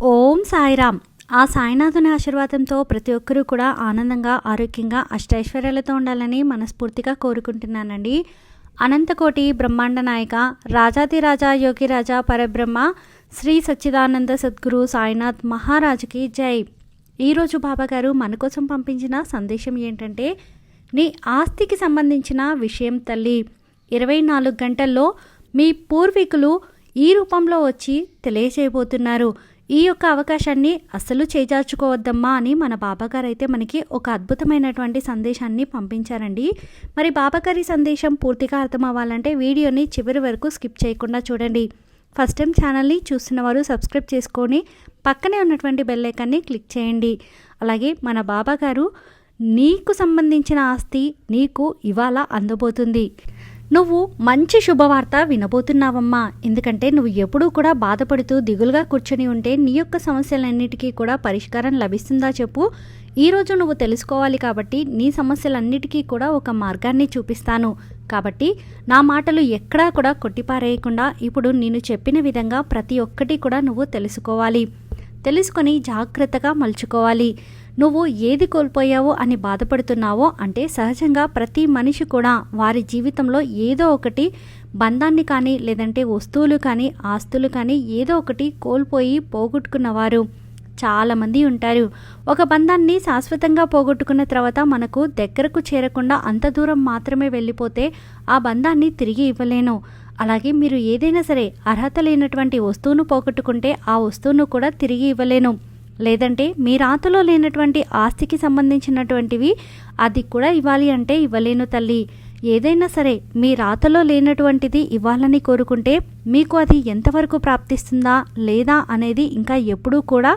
ఓం సాయిరామ్. ఆ సాయినాథుని ఆశీర్వాదంతో ప్రతి ఒక్కరూ కూడా ఆనందంగా ఆరోగ్యంగా అష్టైశ్వర్యాలతో ఉండాలని మనస్ఫూర్తిగా కోరుకుంటున్నానండి. అనంతకోటి బ్రహ్మాండ నాయక రాజాతిరాజా యోగిరాజా పరబ్రహ్మ శ్రీ సచ్చిదానంద సద్గురు సాయినాథ్ మహారాజుకి జై. ఈరోజు బాబాగారు మన కోసం పంపించిన సందేశం ఏంటంటే నీ ఆస్తికి సంబంధించిన విషయం తల్లి. ఇరవై నాలుగు గంటల్లో మీ పూర్వీకులు ఈ రూపంలో వచ్చి తెలియజేయబోతున్నారు ఈ యొక్క అవకాశాన్ని అస్సలు చేజార్చుకోవద్దమ్మా అని మన బాబాగారు అయితే మనకి ఒక అద్భుతమైనటువంటి సందేశాన్ని పంపించారండి. మరి బాబాగారి సందేశం పూర్తిగా అర్థం అవ్వాలంటే వీడియోని చివరి వరకు స్కిప్ చేయకుండా చూడండి. ఫస్ట్ టైం ఛానల్ని చూస్తున్న వారు సబ్స్క్రైబ్ చేసుకొని పక్కనే ఉన్నటువంటి బెల్ ఐకాన్ని క్లిక్ చేయండి. అలాగే మన బాబాగారు నీకు సంబంధించిన ఆస్తి నీకు ఇవాళ అందబోతుంది. నువ్వు మంచి శుభవార్త వినబోతున్నావమ్మా. ఎందుకంటే నువ్వు ఎప్పుడూ కూడా బాధపడుతూ దిగులుగా కూర్చొని ఉంటే నీ యొక్క సమస్యలన్నిటికీ కూడా పరిష్కారం లభిస్తుందా చెప్పు. ఈరోజు నువ్వు తెలుసుకోవాలి కాబట్టి నీ సమస్యలన్నిటికీ కూడా ఒక మార్గాన్ని చూపిస్తాను. కాబట్టి నా మాటలు ఎక్కడా కూడా కొట్టిపారేయకుండా ఇప్పుడు నేను చెప్పిన విధంగా ప్రతి ఒక్కటి కూడా నువ్వు తెలుసుకోవాలి. తెలుసుకొని జాగ్రత్తగా మలుచుకోవాలి. నువ్వు ఏది కోల్పోయావో అని బాధపడుతున్నావో అంటే సహజంగా ప్రతి మనిషి కూడా వారి జీవితంలో ఏదో ఒకటి బంధాన్ని కానీ లేదంటే వస్తువులు కానీ ఆస్తులు కానీ ఏదో ఒకటి కోల్పోయి పోగొట్టుకున్నవారు చాలామంది ఉంటారు. ఒక బంధాన్ని శాశ్వతంగా పోగొట్టుకున్న తర్వాత మనకు దగ్గరకు చేరకుండా అంత దూరం మాత్రమే వెళ్ళిపోతే ఆ బంధాన్ని తిరిగి ఇవ్వలేను. అలాగే మీరు ఏదైనా సరే అర్హత లేనటువంటి వస్తువును పోగొట్టుకుంటే ఆ వస్తువును కూడా తిరిగి ఇవ్వలేను. లేదంటే మీ రాతలో లేనటువంటి ఆస్తికి సంబంధించినటువంటివి అది కూడా ఇవ్వాలి అంటే ఇవ్వలేను తల్లి. ఏదైనా సరే మీ రాతలో లేనటువంటిది ఇవ్వాలని కోరుకుంటే మీకు అది ఎంతవరకు ప్రాప్తిస్తుందా లేదా అనేది ఇంకా ఎప్పుడూ కూడా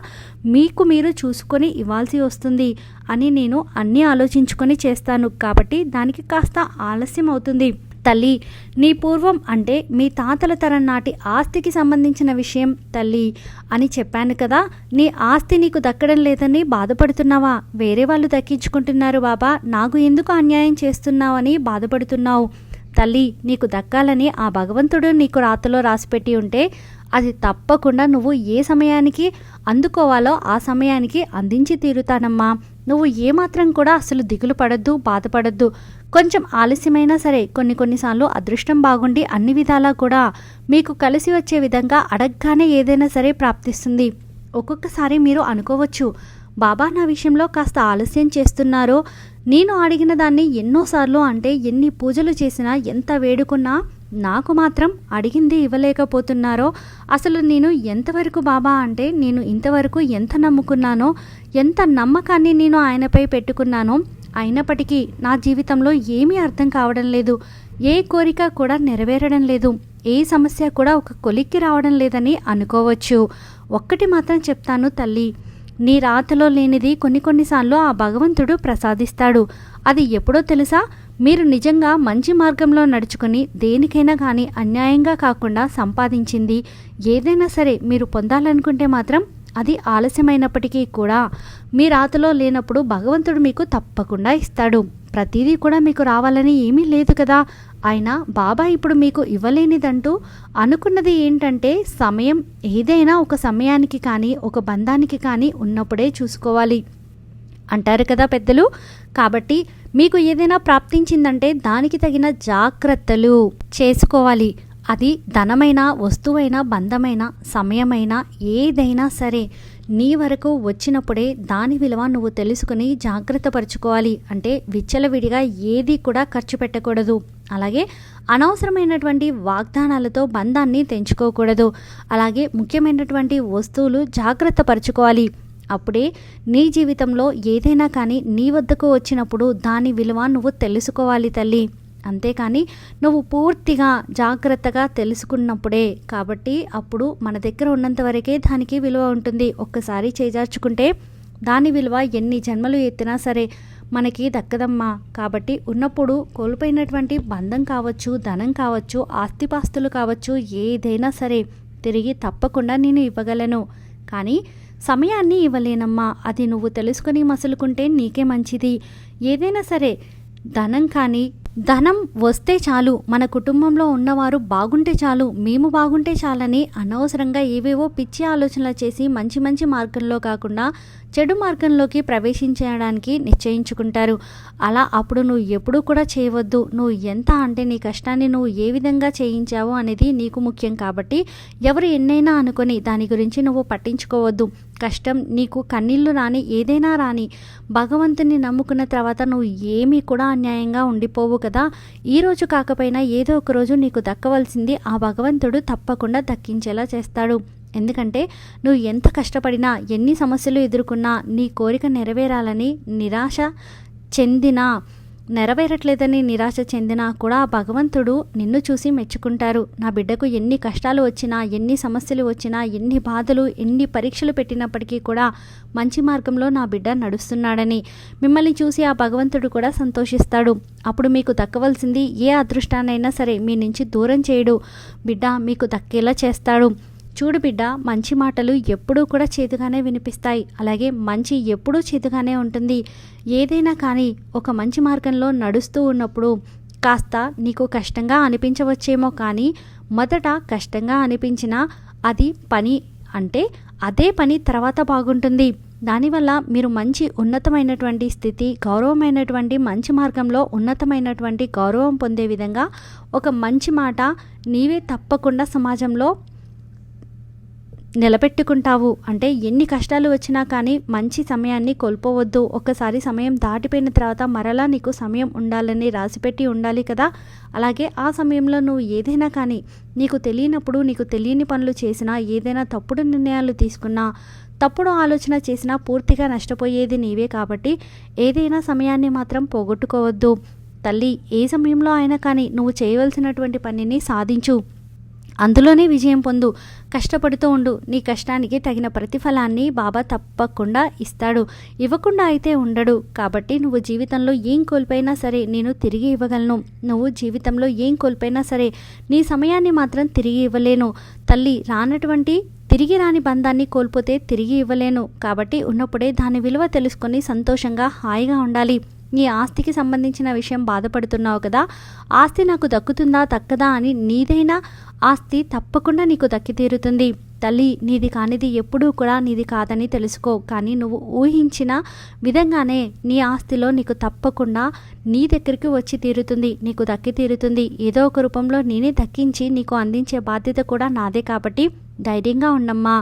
మీకు మీరు చూసుకొని ఇవ్వాల్సి వస్తుంది అని నేను అన్నీ ఆలోచించుకొని చేస్తాను. కాబట్టి దానికి కాస్త ఆలస్యం అవుతుంది. తల్లి నీ పూర్వం అంటే మీ తాతల తరం నాటి ఆస్తికి సంబంధించిన విషయం తల్లి అని చెప్పాను కదా నీ ఆస్తి నీకు దక్కడం లేదని బాధపడుతున్నావా? వేరే వాళ్ళు దక్కించుకుంటున్నారు బాబా నాకు ఎందుకు అన్యాయం చేస్తున్నావని బాధపడుతున్నావు? తల్లి నీకు దక్కాలని ఆ భగవంతుడు నీకు రాతలో రాసిపెట్టి ఉంటే అది తప్పకుండా నువ్వు ఏ సమయానికి అందుకోవాలో ఆ సమయానికి అందించి తీరుతానమ్మా. నువ్వు ఏమాత్రం కూడా అసలు దిగులు పడద్దు బాధపడద్దు. కొంచెం ఆలస్యమైనా సరే కొన్ని కొన్నిసార్లు అదృష్టం బాగుండి అన్ని విధాలా కూడా మీకు కలిసి వచ్చే విధంగా అడగగానే ఏదైనా సరే ప్రాప్తిస్తుంది. ఒక్కొక్కసారి మీరు అనుకోవచ్చు బాబా నా విషయంలో కాస్త ఆలస్యం చేస్తున్నారో? నేను అడిగిన దాన్ని ఎన్నోసార్లు అంటే ఎన్ని పూజలు చేసినా ఎంత వేడుకున్నా నాకు మాత్రం అడిగింది ఇవ్వలేకపోతున్నారో? అసలు నేను ఎంతవరకు బాబా అంటే నేను ఇంతవరకు ఎంత నమ్ముకున్నానో ఎంత నమ్మకాన్ని నేను ఆయనపై పెట్టుకున్నానో అయినప్పటికీ నా జీవితంలో ఏమీ అర్థం కావడం లేదు. ఏ కోరిక కూడా నెరవేరడం లేదు. ఏ సమస్య కూడా ఒక కొలిక్కి రావడం లేదని అనుకోవచ్చు. ఒక్కటి మాత్రం చెప్తాను తల్లి నీ రాతలో లేనిది కొన్ని కొన్నిసార్లు ఆ భగవంతుడు ప్రసాదిస్తాడు. అది ఎప్పుడో తెలుసా? మీరు నిజంగా మంచి మార్గంలో నడుచుకుని దేనికైనా కానీ అన్యాయంగా కాకుండా సంపాదించింది. ఏదైనా సరే మీరు పొందాలనుకుంటే మాత్రం అది ఆలస్యమైనప్పటికీ కూడా మీ రాతలో లేనప్పుడు భగవంతుడు మీకు తప్పకుండా ఇస్తాడు. ప్రతిదీ కూడా మీకు రావాలని ఏమీ లేదు కదా. ఆయన బాబా ఇప్పుడు మీకు ఇవ్వలేనిదంటూ అనుకున్నది ఏంటంటే సమయం ఏదైనా ఒక సమయానికి కానీ ఒక బంధానికి కానీ ఉన్నప్పుడే చూసుకోవాలి. అంటారు కదా పెద్దలు. కాబట్టి మీకు ఏదైనా ప్రాప్తించిందంటే దానికి తగిన జాగ్రత్తలు చేసుకోవాలి. అది ధనమైన వస్తువైనా బంధమైన సమయమైన ఏదైనా సరే నీ వరకు వచ్చినప్పుడే దాని విలువ నువ్వు తెలుసుకుని జాగ్రత్త పరుచుకోవాలి. అంటే విచ్చలవిడిగా ఏది కూడా ఖర్చు పెట్టకూడదు. అలాగే అనవసరమైనటువంటి వాగ్దానాలతో బంధాన్ని తెంచుకోకూడదు. అలాగే ముఖ్యమైనటువంటి వస్తువులు జాగ్రత్త పరుచుకోవాలి. అప్పుడే నీ జీవితంలో ఏదైనా కానీ నీ వద్దకు వచ్చినప్పుడు దాని విలువ నువ్వు తెలుసుకోవాలి తల్లి. అంతేకాని నువ్వు పూర్తిగా జాగ్రత్తగా తెలుసుకున్నప్పుడే కాబట్టి అప్పుడు మన దగ్గర ఉన్నంత వరకే దానికి విలువ ఉంటుంది. ఒక్కసారి చేజార్చుకుంటే దాని విలువ ఎన్ని జన్మలు ఎత్తినా సరే మనకి దక్కదమ్మా. కాబట్టి ఉన్నప్పుడు కోల్పోయినటువంటి బంధం కావచ్చు ధనం కావచ్చు ఆస్తిపాస్తులు కావచ్చు ఏదైనా సరే తిరిగి తప్పకుండా నేను ఇవ్వగలను. కానీ సమయాన్ని ఇవ్వలేనమ్మా. అది నువ్వు తెలుసుకుని మసులుకుంటే నీకే మంచిది. ఏదైనా సరే ధనం కానీ ధనం వస్తే చాలు మన కుటుంబంలో ఉన్నవారు బాగుంటే చాలు మేము బాగుంటే చాలని అనవసరంగా ఏవేవో పిచ్చి ఆలోచనలు చేసి మంచి మంచి మార్గంలో కాకుండా చెడు మార్గంలోకి ప్రవేశించడానికి నిశ్చయించుకుంటారు. అలా అప్పుడు నువ్వు ఎప్పుడూ కూడా చేయవద్దు. నువ్వు ఎంత అంటే నీ కష్టాన్ని నువ్వు ఏ విధంగా చేయించావు అనేది నీకు ముఖ్యం కాబట్టి ఎవరు ఎన్నైనా అనుకొని దాని గురించి నువ్వు పట్టించుకోవద్దు. కష్టం నీకు కన్నీళ్ళు రాని ఏదైనా రాని భగవంతుని నమ్ముకున్న తర్వాత నువ్వు ఏమీ కూడా అన్యాయంగా ఉండిపోవు కదా. ఈ రోజు కాకపోయినా ఏదో ఒక రోజు నీకు దక్కవలసింది ఆ భగవంతుడు తప్పకుండా దక్కించేలా చేస్తాడు. ఎందుకంటే నువ్వు ఎంత కష్టపడినా ఎన్ని సమస్యలు ఎదుర్కొన్నా నీ కోరిక నెరవేరాలని నిరాశ చెందినా నెరవేరట్లేదని నిరాశ చెందినా కూడా భగవంతుడు నిన్ను చూసి మెచ్చుకుంటారు. నా బిడ్డకు ఎన్ని కష్టాలు వచ్చినా ఎన్ని సమస్యలు వచ్చినా ఎన్ని బాధలు ఎన్ని పరీక్షలు పెట్టినప్పటికీ కూడా మంచి మార్గంలో నా బిడ్డ నడుస్తున్నాడని మిమ్మల్ని చూసి ఆ భగవంతుడు కూడా సంతోషిస్తాడు. అప్పుడు మీకు దక్కవలసింది ఏ అదృష్టాన్నైనా సరే మీ నుంచి దూరం చేయడు. బిడ్డ మీకు దక్కేలా చేస్తాడు. చూడు బిడ్డ మంచి మాటలు ఎప్పుడూ కూడా చేతుగానే వినిపిస్తాయి. అలాగే మంచి ఎప్పుడూ చేతుగానే ఉంటుంది. ఏదైనా కానీ ఒక మంచి మార్గంలో నడుస్తూ ఉన్నప్పుడు కాస్త నీకు కష్టంగా అనిపించవచ్చేమో కానీ మొదట కష్టంగా అనిపించినా అది పని అంటే అదే పని తర్వాత బాగుంటుంది. దానివల్ల మీరు మంచి ఉన్నతమైనటువంటి స్థితి గౌరవమైనటువంటి మంచి మార్గంలో ఉన్నతమైనటువంటి గౌరవం పొందే విధంగా ఒక మంచి మాట నీవే తప్పకుండా సమాజంలో నిలబెట్టుకుంటావు. అంటే ఎన్ని కష్టాలు వచ్చినా కానీ మంచి సమయాన్ని కోల్పోవద్దు. ఒక్కసారి సమయం దాటిపోయిన తర్వాత మరలా నీకు సమయం ఉండాలని రాసిపెట్టి ఉండాలి కదా. అలాగే ఆ సమయంలో నువ్వు ఏదైనా కానీ నీకు తెలియనప్పుడు నీకు తెలియని పనులు చేసినా ఏదైనా తప్పుడు నిర్ణయాలు తీసుకున్నా తప్పుడు ఆలోచన చేసినా పూర్తిగా నష్టపోయేది నీవే కాబట్టి ఏదైనా సమయాన్ని మాత్రం పోగొట్టుకోవద్దు. తల్లి ఏ సమయంలో అయినా కానీ నువ్వు చేయవలసినటువంటి పనిని సాధించు. అందులోనే విజయం పొందు. కష్టపడుతూ ఉండు. నీ కష్టానికి తగిన ప్రతిఫలాన్ని బాబా తప్పకుండా ఇస్తాడు. ఇవ్వకుండా అయితే ఉండడు. కాబట్టి నువ్వు జీవితంలో ఏం కోల్పోయినా సరే నేను తిరిగి ఇవ్వగలను. నువ్వు జీవితంలో ఏం కోల్పోయినా సరే నీ సమయాన్ని మాత్రం తిరిగి ఇవ్వలేను. తల్లి రానటువంటి తిరిగి రాని బంధాన్ని కోల్పోతే తిరిగి ఇవ్వలేను. కాబట్టి ఉన్నప్పుడే దాని విలువ తెలుసుకొని సంతోషంగా హాయిగా ఉండాలి. నీ ఆస్తికి సంబంధించిన విషయం బాధపడుతున్నావు కదా ఆస్తి నాకు దక్కుతుందా దక్కదా అని నీదైనా ఆస్తి తప్పకుండా నీకు దక్కి తీరుతుంది తల్లి నీది కానిది ఎప్పుడూ కూడా నీది కాదని తెలుసుకో కానీ నువ్వు ఊహించిన విధంగానే నీ ఆస్తిలో నీకు తప్పకుండా నీ దగ్గరికి వచ్చి తీరుతుంది నీకు దక్కి తీరుతుంది ఏదో ఒక రూపంలో నేనే దక్కించి నీకు అందించే బాధ్యత కూడా నాదే కాబట్టి ధైర్యంగా ఉండమ్మా.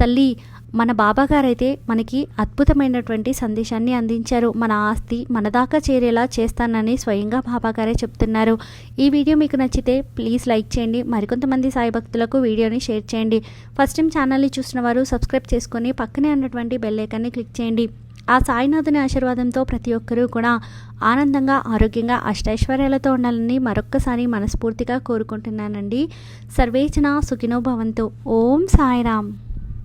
తల్లి మన బాబాగారైతే మనకి అద్భుతమైనటువంటి సందేశాన్ని అందించారు. మన ఆస్తి మన దాకా చేరేలా చేస్తానని స్వయంగా బాబాగారే చెప్తున్నారు. ఈ వీడియో మీకు నచ్చితే ప్లీజ్ లైక్ చేయండి. మరికొంతమంది సాయి భక్తులకు వీడియోని షేర్ చేయండి. ఫస్ట్ టైం ఛానల్ని చూసిన వారు సబ్స్క్రైబ్ చేసుకొని పక్కనే ఉన్నటువంటి బెల్లైకాన్ని క్లిక్ చేయండి. ఆ సాయినాథుని ఆశీర్వాదంతో ప్రతి ఒక్కరూ కూడా ఆనందంగా ఆరోగ్యంగా అష్టైశ్వర్యాలతో ఉండాలని మరొక్కసారి మనస్ఫూర్తిగా కోరుకుంటున్నానండి. సర్వేచన సుఖినో భవంతు. ఓం సాయిరామ్.